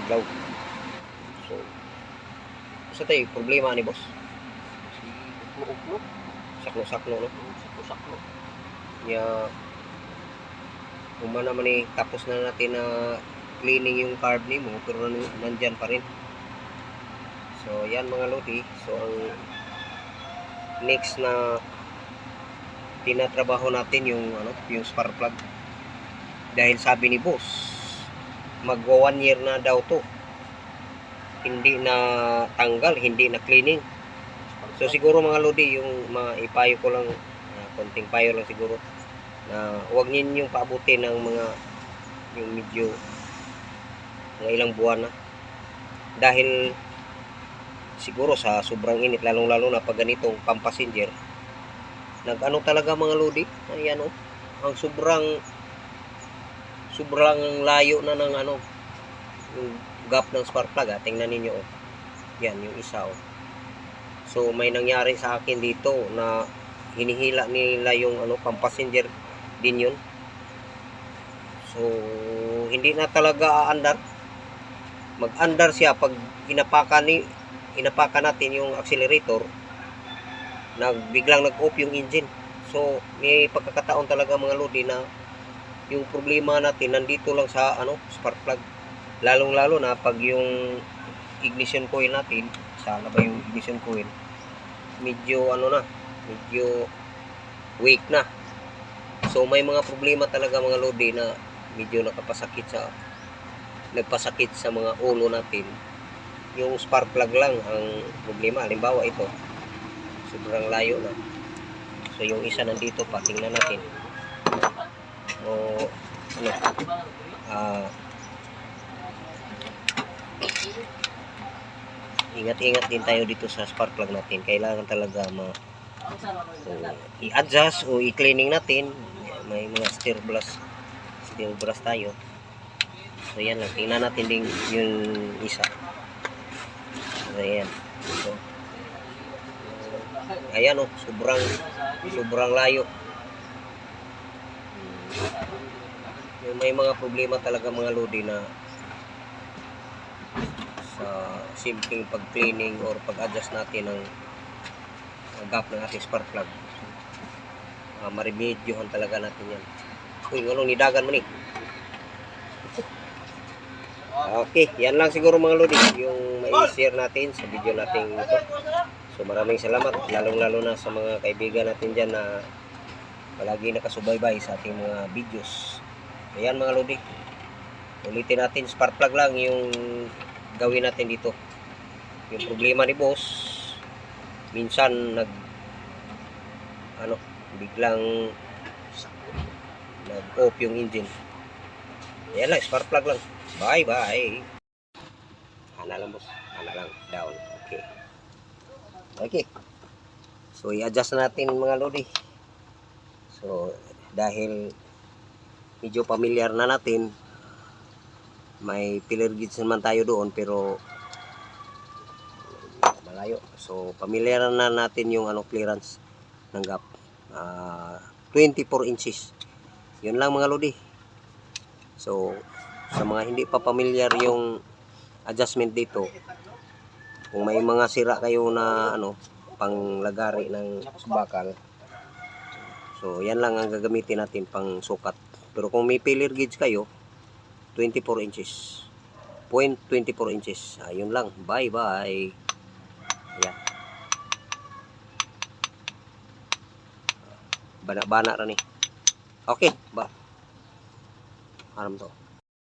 adlaw. So, sa tayo, problema ni boss. Si uklo-uklo. Saklo-saklo, no? Saklo-saklo. Kaya, umana man eh, tapos na natin na cleaning yung carb ni mo, pero nan- nandyan pa rin. So, yan mga lodi. So, ang next na tinatrabaho natin yung ano, yung spark plug. Dahil sabi ni boss, magwa one year na daw to. Hindi na tanggal, hindi na cleaning. So siguro mga lodi, yung mga ipayo ko lang, ah, konting payo lang siguro, na huwag ninyong paabutin ng mga yung medyo mga ilang buwan na. Dahil siguro sa sobrang init, lalong-lalo na pag ganitong pampassenger, nag-ano talaga mga lodi, ayan o, ang sobrang sobrang layo na ng ano, yung gap ng spark plug, ah. tingnan ninyo oh. Yan, yung isa oh. So may nangyari sa akin dito na hinihila nila yung ano pampassenger din yun. So hindi na talaga aandar. Mag-andar siya pag inapakan ni inapakan natin yung accelerator nagbiglang nag-off yung engine. So may pagkakataon talaga mga lodi na yung problema natin nandito lang sa ano spark plug. Lalong-lalo na pag yung ignition coil natin sa ba yung ignition coil? Medyo ano na medyo weak na. So may mga problema talaga mga lodi na medyo nakapasakit sa nagpasakit sa mga ulo natin. Yung spark plug lang ang problema. Halimbawa ito. Sobrang layo na. So yung isa nandito pa tingnan natin o ano ah ingat-ingat din tayo dito sa spark plug natin. Kailangan talaga ma o, i-adjust o i-cleaning natin. May mga stir brush stir brush tayo. So yan lang. Tingnan natin din yung isa. So yan. So, ayan o. sobrang sobrang layo. May mga problema talaga mga lodi na sa simpleng pag-cleaning or pag-adjust natin ng gap ng ating spark plug. Uh, maremedyohan talaga natin yan. Uy, anong nidagan mo ni? Okay, yan lang siguro mga lodi yung mai-share natin sa video natin ito. So maraming salamat, lalong-lalo na sa mga kaibigan natin dyan na palagi nakasubaybay sa ating mga videos. Ayan mga lodi, ulitin natin, spark plug lang yung gawin natin dito. Yung problema ni boss, minsan nag ano, biglang nag-off yung engine. Yan lang, spark plug lang. Bye bye. Ana lang boss, ana lang, down. Okay. Okay. So i-adjust na natin mga lodi. So dahil medyo familiar na natin may pillar gauge naman tayo doon pero malayo. So familiar na natin yung ano clearance ng gap. Ah, 24 inches. Yun lang mga lodi. So sa mga hindi pa familiar yung adjustment dito kung may mga sira kayo na ano panglagari ng bakal so yan lang ang gagamitin natin pang sukat pero kung may pillar gauge kayo 24 inches. Point 24 inches. Ayun lang. Bye-bye. Ayan. Bana-bana ra ni. Okay. Ba. Aram to.